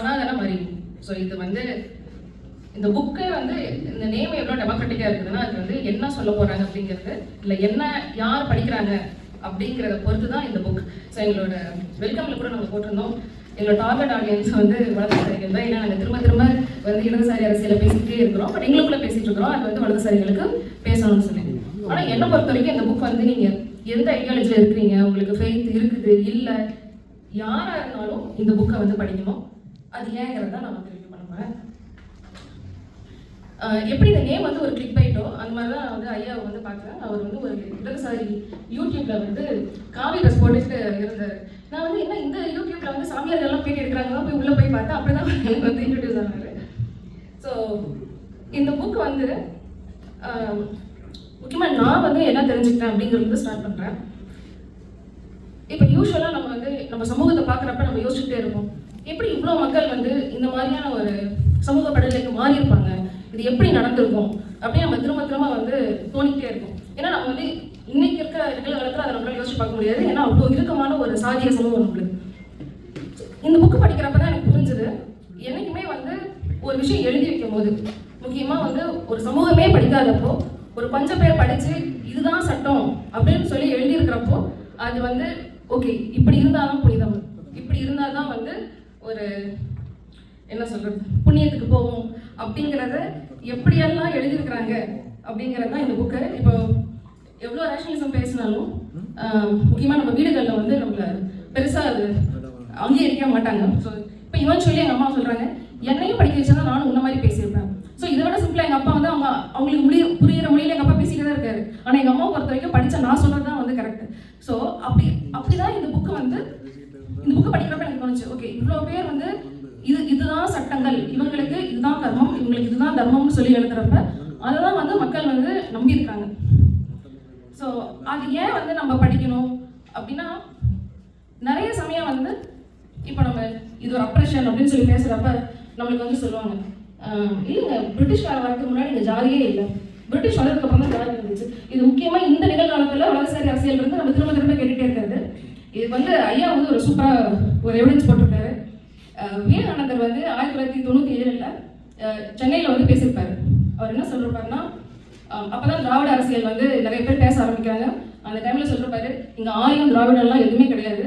சனாதன மறி ஸோ இது வந்து இந்த புக்கே வந்து இந்த நேம் எவ்வளோ டெமோக்ராட்டிக்காக இருக்குதுன்னா அது வந்து என்ன சொல்ல போகிறாங்க அப்படிங்கிறது இல்லை என்ன யார் படிக்கிறாங்க அப்படிங்கிறத பொறுத்து தான் இந்த புக் ஸோ எங்களோட வெல்கமில் கூட நாங்கள் போட்டிருந்தோம். எங்களோட டார்கெட் ஆடியன்ஸ் வந்து வலதுசாரிகள் தான். ஏன்னா நாங்கள் திரும்ப திரும்ப வந்து இடதுசாரி அரசியல் பேசிக்கிட்டே இருக்கிறோம். பட் எங்களுக்குள்ள பேசிட்டு இருக்கிறோம். அது வந்து வலதுசாரிகளுக்கு பேசணும்னு சொன்னேன். ஆனால் என்னை பொறுத்த வரைக்கும் இந்த புக் வந்து நீங்கள் எந்த ஐடியாலஜியில் இருக்கிறீங்க? உங்களுக்கு ஃபெய்த் இருக்குது இல்லை யாராக இருந்தாலும் இந்த புக்கை வந்து படிக்கணும். அது ஏங்கிறத தான் நான் வந்து ரிவ்யூ பண்ண போகிறேன் எப்படி இந்த நேம் வந்து ஒரு கிளிக் பைட்டோ அந்த மாதிரி தான் வந்து ஐயாவை வந்து பார்க்குறேன். அவர் வந்து ஒரு இடதுசாரி யூடியூப்ல வந்து காவி ட்ரெஸ் போட்டுட்டு இருந்தார். நான் வந்து என்ன இந்த யூடியூப்ல வந்து சாமியார்கள்லாம் பேட்டி எடுக்கிறாங்க போய் உள்ளே போய் பார்த்தா அப்படிதான் எனக்கு வந்து இன்ட்ரடியூஸ் ஆனாரு ஸோ இந்த புக் வந்து முக்கியமாக நான் வந்து என்ன தெரிஞ்சுக்கிட்டேன் அப்படிங்கிறது வந்து ஸ்டார்ட் பண்ணுறேன் இப்போ யூஸ்வலாக நம்ம வந்து நம்ம சமூகத்தை பார்க்குறப்ப நம்ம யோசிச்சுட்டே இருப்போம். எப்படி இவ்வளோ மக்கள் வந்து இந்த மாதிரியான ஒரு சமூக படலுக்கு மாறி இருப்பாங்க இது எப்படி நடந்திருக்கும்? அப்படின்னு நம்ம திரும்ப திரும்ப வந்து தோணிக்கிட்டே இருக்கும். ஏன்னா நம்ம வந்து இன்னைக்கு இருக்க நிகழ்காலத்தில் அதை நம்மளால யோசிச்சு பார்க்க முடியாது. ஏன்னா அவ்வளோ இறுக்கமான ஒரு சாதிய சமூகம் நம்மளுக்கு. இந்த புக்கு படிக்கிறப்ப தான் எனக்கு புரிஞ்சுது என்னைக்குமே வந்து ஒரு விஷயம் எழுதி வைக்கும் போது முக்கியமாக வந்து ஒரு சமூகமே படிக்காதப்போ ஒரு பஞ்ச பேர் படித்து இதுதான் சட்டம் அப்படின்னு சொல்லி எழுதியிருக்கிறப்போ அது வந்து ஓகே இப்படி இருந்தாலும் புனிதம். இப்படி இருந்தால் தான் வந்து ஒரு என்ன சொல்றது புண்ணியத்துக்கு போவோம் அப்படிங்கிறத எப்படியெல்லாம் எழுதியிருக்கிறாங்க அப்படிங்கிறது தான் இந்த புக்கு இப்போ எவ்வளோ ரேஷனலிசம் பேசினாலும் முக்கியமாக நம்ம வீடுகளில் வந்து நம்மள பெருசாக அது அங்கீகரிக்க மாட்டாங்க. ஸோ இப்போ இவன் சொல்லி எங்கள் அம்மா சொல்கிறாங்க என்னையும் படிக்க வச்சா நானும் உன்ன மாதிரி பேசியிருப்பேன். ஸோ இதை விட சிம்பிளாக எங்கள் அப்பா வந்து அவங்க அவங்களுக்கு முடிய புரியிற மொழியில் எங்கள் அப்பா பேசிக்கிட்டு தான் இருக்காரு. ஆனால் எங்கள் அம்மா பொறுத்த வரைக்கும் படித்த நான் சொன்னது தான் வந்து கரெக்ட் ஸோ அப்படி அப்படி தான் இந்த புக்கு வந்து இந்த புக்கு படிக்கிறப்ப எனக்கு தோணுச்சு ஓகே இவ்வளோ பேர் வந்து இது இதுதான் சட்டங்கள். இவங்களுக்கு இதுதான் தர்மம் இவங்களுக்கு இதுதான் தர்மம்னு சொல்லி எழுதுறப்ப அதை தான் வந்து மக்கள் வந்து நம்பியிருக்காங்க. ஸோ அது ஏன் வந்து நம்ம படிக்கணும்? அப்படின்னா நிறைய சமயம் வந்து இப்போ நம்ம இது ஒரு அப்ரேஷன் அப்படின்னு சொல்லி பேசுகிறப்ப நம்மளுக்கு வந்து சொல்லுவாங்க இல்லைங்க இல்லைங்க பிரிட்டிஷ்கார வரதுக்கு முன்னாடி இந்த ஜாதியே இல்லை. பிரிட்டிஷ் வந்ததுக்கு அப்புறம் தான் ஜாதி இருந்துச்சு. இது முக்கியமாக இந்த நிகழ்காலத்தில் வலதுசாரி அரசியல் இருந்து நம்ம திரும்ப திரும்ப கேட்டுகிட்டே இது வந்து ஐயா வந்து ஒரு சூப்பராக ஒரு எவிடன்ஸ் போட்டிருக்காரு. விவேகானந்தர் வந்து ஆயிரத்தி தொள்ளாயிரத்தி தொண்ணூற்றி ஏழில் சென்னையில் வந்து பேசியிருப்பாரு. அவர் என்ன சொல்லியிருப்பாருன்னா அப்போ தான் திராவிட அரசியல் வந்து நிறைய பேர் பேச ஆரம்பிக்கிறாங்க. அந்த டைமில் சொல்லியிருப்பாரு இங்கே ஆரியம் திராவிடம்லாம் எதுவுமே கிடையாது.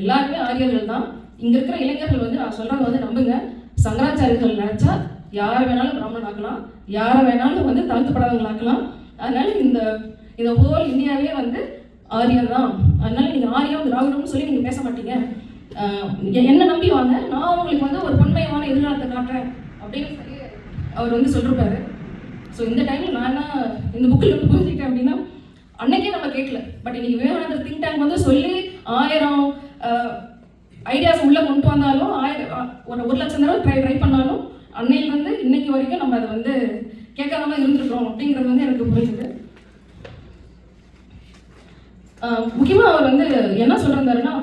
எல்லாருமே ஆரியர்கள் தான். இங்கே இருக்கிற இளைஞர்கள் வந்து நான் சொல்கிறத வந்து நம்புங்க. சங்கராச்சாரியர்கள் நினச்சா யாரை வேணாலும் பிராமணன் ஆக்கலாம். யாரை வேணாலும் வந்து தாழ்த்தப்படாதவங்களாக்கலாம். அதனால இந்த இந்த ஹோல் இந்தியாவே வந்து ஆரியம் தான். அதனால நீங்க ஆரியம் திராவிடம்னு சொல்லி நீங்கள் பேச மாட்டீங்க. ஆஹ் என்ன நம்பி வாங்க? நான் உங்களுக்கு வந்து ஒரு பொன்மயமான எதிர்காலத்தை காட்டுறேன் அப்படின்னு சொல்லி அவர் வந்து சொல்லிருப்பாரு. ஸோ இந்த டைமில் நான் என்ன இந்த புக்கில் வந்து புரிஞ்சுக்கிட்டேன் அப்படின்னா அன்னைக்கே நம்ம கேட்கல. பட் இன்னைக்கு விவேகானந்தர் திங்க் டேங்க் வந்து சொல்லி ஆயிரம் ஐடியாஸ் உள்ளே கொண்டு வந்தாலும் ஆயிரம் ஒரு ஒரு லட்சம் தடவை ட்ரை ட்ரை பண்ணாலும் அன்னையிலேருந்து இன்னைக்கு வரைக்கும் நம்ம அதை வந்து கேட்காம இருந்திருக்கிறோம் அப்படிங்கிறது வந்து எனக்கு புரிஞ்சுது. முக்கியமாக அவர் வந்து என்ன சொல்கிறாருன்னா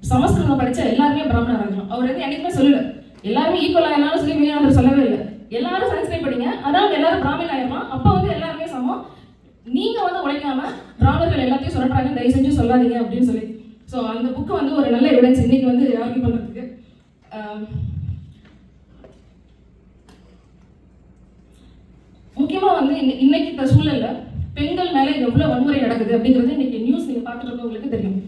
சமஸ்கிருதம் படித்த எல்லாருமே பிராமணர் ஆகலாம் அவர் வந்து என்னைக்குமே சொல்லல. எல்லாருமே ஈக்குவலாக எல்லாரும் சொல்லி விவேகானந்தர் சொல்லவே இல்லை. எல்லாரும் சன்ஸ்கிரைப் படிங்க. அதாவது எல்லாரும் பிராமின் ஆயிரலாம் அப்போ வந்து எல்லாருமே சமம். நீங்கள் வந்து உழைக்காம பிராமணர்கள் எல்லாத்தையும் சொல்றாங்க தயவு செஞ்சு சொல்லாதீங்க அப்படின்னு சொல்லி. ஸோ அந்த புக்கு வந்து ஒரு நல்ல எவிடன்ஸ் இன்னைக்கு வந்து ஆர்கியூ பண்ணுறதுக்கு முக்கியமாக வந்து இன்னை- இன்னைக்கு இந்த சூழலில் பெண்கள் மேலே எவ்வளோ வன்முறை நடக்குது அப்படிங்கிறது இன்னைக்கு நீங்க பார்த்துட்டு தெரியும்.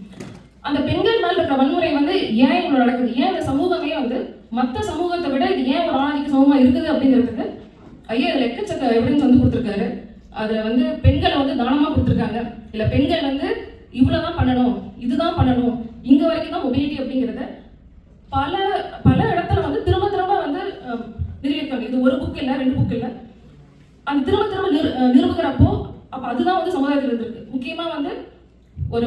அந்த பெண்கள் மேல இருக்கிற வன்முறை வந்து ஏன் இவ்வளவு நடக்குது? ஏன் இந்த சமூகமே வந்து மத்த சமூகத்தை விட இது ஏன் ஒரு ஆணாதிக்க சமூகமா இருக்குது அப்படிங்கிறதுக்கு ஐயா இதுல எக்கச்சக்க எவிடன்ஸ் வந்து கொடுத்துருக்காரு. அதில் வந்து பெண்களை வந்து தானமா கொடுத்துருக்காங்க. இல்லை பெண்கள் வந்து இவ்வளவுதான் பண்ணணும் இதுதான் பண்ணணும் இங்க வரைக்கும் தான் மொபிலிட்டி அப்படிங்கிறத பல பல இடத்துல வந்து திரும்ப திரும்ப வந்து நிரூபிப்பாங்க இது ஒரு புக் இல்லை ரெண்டு புக் இல்லை. அந்த திரும்ப திரும்ப நிரு நிரூபிக்கிறப்போ அப்போ அதுதான் வந்து சமுதாயத்தில் இருந்திருக்கு. முக்கியமா ஒரு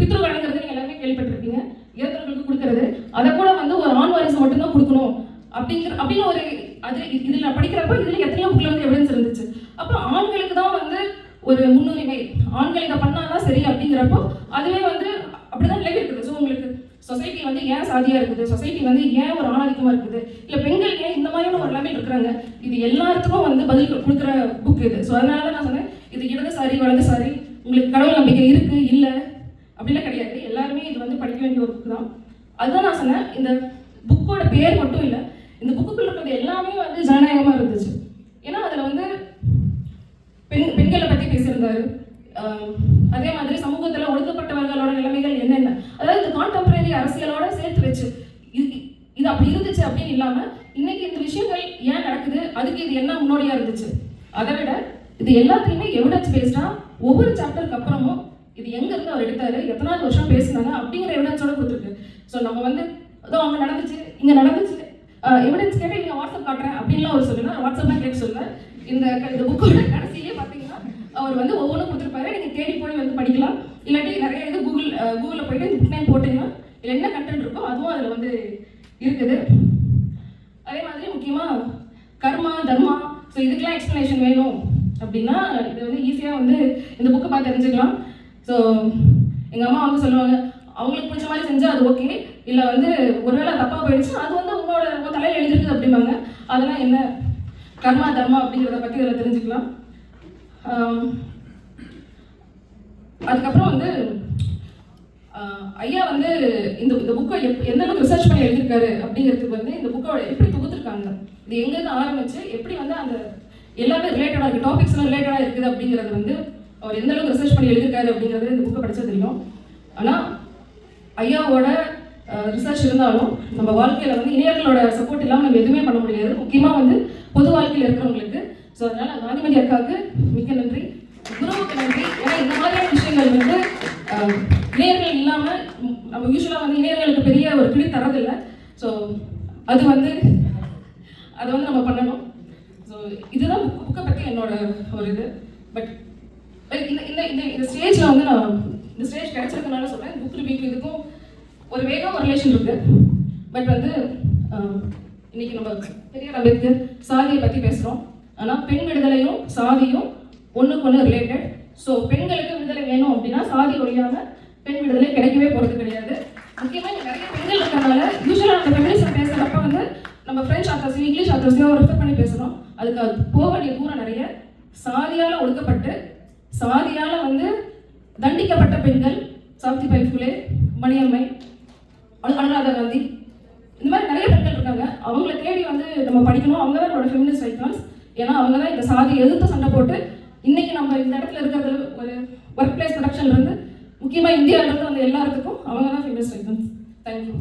பித்ரு வழங்குறது நீங்க எல்லாருமே கேள்விப்பட்டிருப்பீங்க. இறந்தவர்களுக்கு கொடுக்கறது. அதை கூட வந்து ஒரு ஆண் வாரிசு மட்டும்தான் கொடுக்கணும். அப்படிங்கிற அப்படின்னு ஒரு அது இதில் படிக்கிறப்ப இதில் எத்தனையோ புக்கில் வந்து எவிடன்ஸ் இருந்துச்சு. அப்போ ஆண்களுக்கு தான் வந்து ஒரு முன்னுரிமை. ஆண்கள் இதை பண்ணாதான் சரி அப்படிங்கிறப்போ அதுவே வந்து அப்படிதான் நிலவி இருக்குது. ஸோ உங்களுக்கு சொசைட்டி வந்து ஏன் சாதியாக இருக்குது? சொசைட்டி வந்து ஏன் ஒரு ஆணாதிக்கமாக இருக்குது? இல்லை பெண்கள் ஏன் இந்த மாதிரியான ஒரு எல்லாமே இருக்கிறாங்க? இது எல்லாத்துக்கும் வந்து பதில் கொடுக்குற புக் இது. ஸோ அதனால தான் நான் சொன்னேன் இது இடதுசாரி வலதுசாரி உங்களுக்கு கடவுள் நம்பிக்கை இருக்கு இல்லை? அப்படிலாம் கிடையாது. எல்லாருமே இது வந்து படிக்க வேண்டிய ஒரு புக் தான். அதுதான் நான் சொன்னேன். இந்த புக்கோட பேர் மட்டும் இல்லை இந்த புக்குக்குள்ள இருக்கிறது எல்லாமே வந்து ஜனநாயகமாக இருந்துச்சு. ஏன்னா அதில் வந்து பெண் பெண்களை பற்றி பேசியிருந்தாரு. அதே மாதிரி சமூகத்தில் ஒடுக்கப்பட்டவர்களோட நிலைமைகள் என்னென்ன? அதாவது இந்த கான்டெம்பரரி அரசியலோட சேர்த்து வச்சு இது இது அப்படி இருந்துச்சு அப்படின்னு இல்லாமல் இன்னைக்கு இந்த விஷயங்கள் ஏன் நடக்குது? அதுக்கு இது என்ன முன்னோடியாக இருந்துச்சு? அதை விட இது எல்லாத்தையுமே எவிடன்ஸ் பேஸ்டா ஒவ்வொரு சாப்டருக்கு அப்புறமும் இது எங்க இருந்து அவர் எடுத்தாரு எத்தனாவது வருஷம் பேசினாங்க அப்படிங்கிற எவிடன்ஸோட கொடுத்துருக்கு. ஸோ நம்ம வந்து அதோ அங்கே நடந்துச்சு இங்கே நடந்துச்சு. எவிடன்ஸ் கேட்டால் இங்கே வாட்ஸ்அப் காட்டுறேன் அப்படின்லாம் அவர் சொல்லுங்க வாட்ஸ்அப் தான் கேட்க சொல்லுவேன். இந்த இந்த புக்கோட கடைசியிலே பார்த்தீங்கன்னா அவர் வந்து ஒவ்வொன்றும் கொடுத்துருப்பாரு. நீங்கள் தேடி போய் வந்து படிக்கலாம். இல்லாட்டி நிறைய இது கூகுள் கூகுளில் போயிட்டு இந்த புக் நேம் போட்டிங்கன்னா இதுல என்ன கண்டென்ட் இருக்கோ அதுவும் அதில் வந்து இருக்குது. அதே மாதிரி முக்கியமாக கர்மா தர்மா. ஸோ இதுக்கெல்லாம் எக்ஸ்ப்ளனேஷன் வேணும். அப்படின்னா இது வந்து ஈஸியாக வந்து இந்த புக்கை பார்த்து தெரிஞ்சுக்கலாம். ஸோ எங்கள் அம்மா வந்து சொல்லுவாங்க அவங்களுக்கு பிடிச்ச மாதிரி செஞ்சால் அது ஓகே இல்லை வந்து ஒருவேளை தப்பாக போயிடுச்சு அது வந்து உங்களோட உங்கள் தலையில் எழுதிருக்குது அப்படிம்பாங்க. அதெல்லாம் என்ன? கர்மா தர்மா அப்படிங்கிறத பற்றி இதில் தெரிஞ்சுக்கலாம். அதுக்கப்புறம் வந்து ஐயா வந்து இந்த இந்த புக்கை எப் எந்த அளவுக்கு ரிசர்ச் பண்ணி எழுதியிருக்காரு அப்படிங்கிறதுக்கு வந்து இந்த புக்கோட எப்படி தொகுத்துருக்காங்க? இது எங்கேருந்து ஆரம்பிச்சு எப்படி வந்து அந்த எல்லாமே ரிலேட்டடாக இருக்குது டாபிக்ஸ்லாம் ரிலேட்டடாக இருக்குது அப்படிங்கிறது வந்து அவர் எந்த அளவுக்கு ரிசர்ச் பண்ணி எழுதியிருக்காரு அப்படிங்கிறது இந்த புக்கை படித்தா தெரியும். ஆனால் ஐயாவோட ரிசர்ச் இருந்தாலும் நம்ம வாழ்க்கையில் வந்து இணையர்களோட சப்போர்ட் இல்லாமல் நம்ம எதுவுமே பண்ண முடியாது. முக்கியமாக வந்து பொது வாழ்க்கையில் இருக்கிறவங்களுக்கு. ஸோ அதனால் காந்திமதி அக்காவுக்கு மிக்க நன்றி. குருவுக்கு நன்றி. ஏன்னா இந்த மாதிரியான விஷயங்கள் வந்து அஹ், இணையர்கள் இல்லாமல் நம்ம யூஸ்வலாக வந்து இணையர்களுக்கு பெரிய ஒரு கிளி தரதில்லை ஸோ அது வந்து அதை வந்து நம்ம பண்ணணும் ஸோ இதுதான் புக் புக்கை பற்றி என்னோட ஒரு இது. பட் இந்த இந்த இந்த இந்த ஸ்டேஜில் வந்து நான் இந்த ஸ்டேஜ் கிடைச்சிருக்கனால சொல்கிறேன் புக் ரிவ்யூக்கு இதுக்கும் ஒரு வேகம் ஒரு ரிலேஷன் இருக்கு. பட் வந்து இன்னைக்கு நம்ம பெரிய அம்பேத்கர் சாதியை பற்றி பேசுகிறோம் ஆனால் பெண் விடுதலையும் சாதியும் ஒன்றுக்கு ஒன்று ரிலேட்டட் ஸோ பெண்களுக்கு விடுதலை வேணும் அப்படின்னா சாதி ஒழியாமல் பெண் விடுதலை கிடைக்கவே போகிறது கிடையாது. முக்கியமாக இங்கே நிறைய பெண்கள் இருக்கிறதுனால யூஸ்வலாக நம்ம ஃபெமினிசம் பேசுகிறப்ப வந்து நம்ம ஃப்ரெஞ்ச் ஆத்தர்ஸையும் இங்கிலீஷ் ஆத்தர்ஸையும் ரெஃபர் பண்ணி பேசுகிறோம் அதுக்கு அது போக வேண்டிய தூரம் நிறைய சாதியால் ஒடுக்கப்பட்டு சாதியால் வந்து தண்டிக்கப்பட்ட பெண்கள் சாவித்ரிபாய் ஃபுலே மணியம்மை அனுராதா காந்தி இந்த மாதிரி நிறைய பெண்கள் இருக்காங்க. அவங்கள தேடி வந்து நம்ம படிக்கணும். அவங்க தான் நம்மளோட ஃபெமினிஸ்ட் ஐக்கான்ஸ் ஏன்னா அவங்க தான் இந்த சாதி எதிர்த்து சண்டை போட்டு இன்னைக்கு நம்ம இந்த இடத்துல இருக்கிறது ஒரு ஒர்க் பிளேஸ் ப்ரொடக்ஷன்லேருந்து முக்கியமாக இந்தியாவிலேருந்து இருந்து வந்த எல்லாத்துக்கும் அவங்க தான் ஃபெமினிஸ்ட் ஐக்கான்ஸ் தேங்க்யூ